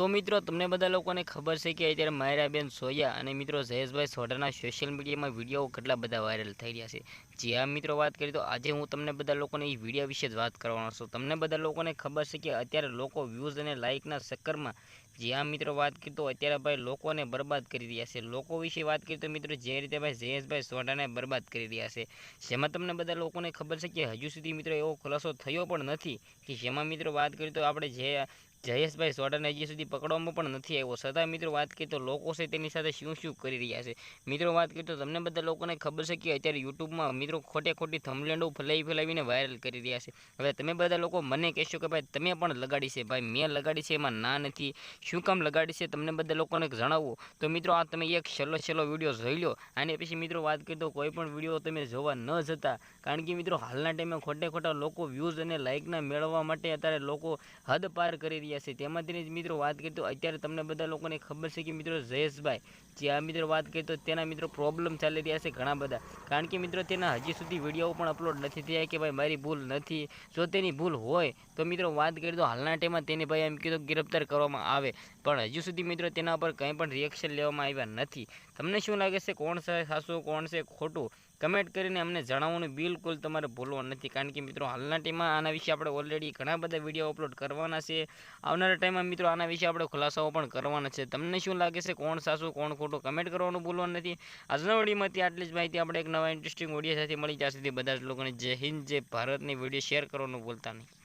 તો મિત્રો, તમને બધા લોકોને ખબર છે કે અત્યારે માયરાબેન સોયા અને મિત્રો જયેશભાઈ સોઢાના સોશિયલ મીડિયામાં વીડિયો કેટલા બધા વાયરલ થઈ રહ્યા છે. જે આ મિત્રો, વાત કરી તો આજે હું તમને બધા લોકોને એ વીડિયો વિશે જ વાત કરવાનો છું. તમને બધા લોકોને ખબર છે કે અત્યારે લોકો વ્યૂઝ અને લાઇકના ચક્કરમાં, જે આ મિત્રો, વાત કરી તો અત્યારે ભાઈ લોકોને બરબાદ કરી રહ્યા છે. લોકો વિશે વાત કરી તો મિત્રો, જે રીતે ભાઈ જયેશભાઈ સોઢાને બરબાદ કરી રહ્યા છે. જેમાં તમને બધા લોકોને ખબર છે કે હજુ સુધી મિત્રો એવો ખુલાસો થયો પણ નથી. કે જેમાં મિત્રો વાત કરી તો આપણે જે જયેશભાઈ સોઢાને હજી સુધી પકડવામાં પણ નથી આવ્યો. છતાં મિત્રો વાત કરીએ તો લોકો છે તેની સાથે શું શું કરી રહ્યા છે? મિત્રો વાત કરીએ તો તમને બધા લોકોને ખબર છે કે અત્યારે યુટ્યુબમાં મિત્રો ખોટે ખોટી થમલેન્ડો ફેલાવી ફેલાવીને વાયરલ કરી રહ્યા છે. હવે તમે બધા લોકો મને કહેશો કે ભાઈ તમે પણ લગાડી છે. ભાઈ મેં લગાડી છે, એમાં ના નથી. શું કામ લગાડી છે તમને બધા લોકોને જણાવો. તો મિત્રો આ તમે એક છેલ્લો છેલ્લો વીડિયો જોઈ લો અને પછી મિત્રો વાત કરીએ તો કોઈ પણ વીડિયો તમે જોવા ન જતા. કારણ કે મિત્રો હાલના ટાઈમે ખોટે ખોટા લોકો વ્યૂઝ અને લાઇકના મેળવવા માટે અત્યારે લોકો હદ પાર કરી રહ્યા છે. તેમાંથી મિત્રો વાત કરીએ અત્યારે તમને બધા લોકોને ખબર છે કે મિત્રો જયેશભાઈ જે આ મિત્રો વાત કરીએ તો તેના મિત્રો પ્રોબ્લેમ ચાલી રહ્યા છે ઘણા બધા. કારણ કે મિત્રો તેના હજી સુધી વીડિયો પણ અપલોડ નથી થયા કે ભાઈ મારી ભૂલ નથી. જો તેની ભૂલ હોય, તો મિત્રો વાત કરીએ તો હાલના ટાઈમમાં તેને ભાઈ એમ કીધું ગિરફ્તાર કરવામાં આવે. પણ હજુ સુધી મિત્રો તેના પર કંઈ પણ રિએક્શન લેવામાં આવ્યા નથી. તમને શું લાગે છે કોણ છે સાસુ, કોણ છે ખોટું? કમેન્ટ કરીને અમને જણાવવાનું બિલકુલ તમારે ભૂલવાનું નથી. કારણ કે મિત્રો હાલના ટાઈમમાં આના વિશે આપણે ઓલરેડી ઘણા બધા વીડિયો અપલોડ કરવાના છે. આવનારા ટાઈમમાં મિત્રો આના વિશે આપણે ખુલાસાઓ પણ કરવાના છે. તમને શું લાગે છે કોણ સાસુ, કોણ ખોટું કમેન્ટ કરવાનું ભૂલવાનું નથી. આજના વિડીયોમાંથી આટલી જ માહિતી આપણે એક નવા ઇન્ટરેસ્ટિંગ વીડિયો સાથે મળી. ત્યાં સુધી બધા જ લોકોને જય હિન્દ, જય ભારતની વીડિયો શેર કરવાનું ભૂલતા નહીં.